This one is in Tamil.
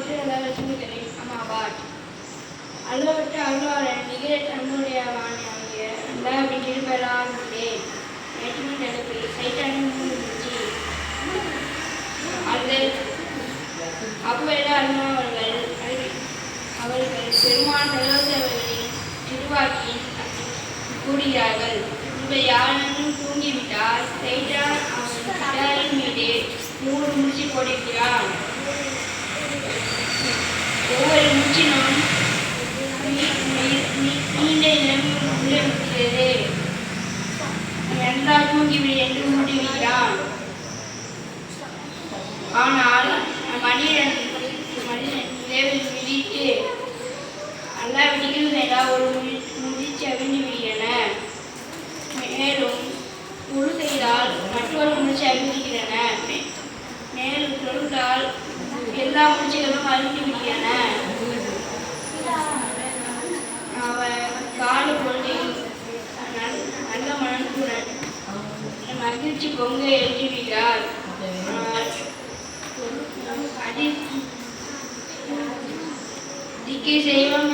அளவற்று அளவற்றுதலை அம்மாவார் அளவற்று அருளாளன் நிகழ தன்னுடைய வாணியாகிய அல்லாவின் இருபெறால் உள்ளேன் வேற்றுமை நடப்பில் சைத்தானின் மூழ்கி அது அவ்வளவு அருமாவர்கள் அவர்கள் பெருமான் சகோதரர்களின் திருவாக்கின் கூறுகிறார்கள் இவை யாரும் தூங்கிவிட்டால் சைட்டான் நீண்ட நிலம் என்று மூடிவிடுகிறான் ஆனால் மனிதன் மனிதன் நிலவில் விழித்து அல்லா ஒரு முடி முடிச்சு அவிழ்ந்து விடுகின்றன மேலும் முழு செய்தால் மற்றொரு முடிச்சு அவிழ்கின்றன மேலும் தொழுதால் எல்லா முடிச்சுகளும் அழிந்து விடுகின்றன மகிழ்ச்சி பொங்க எழுதிவிட்டார் திக்கை செய்யவும்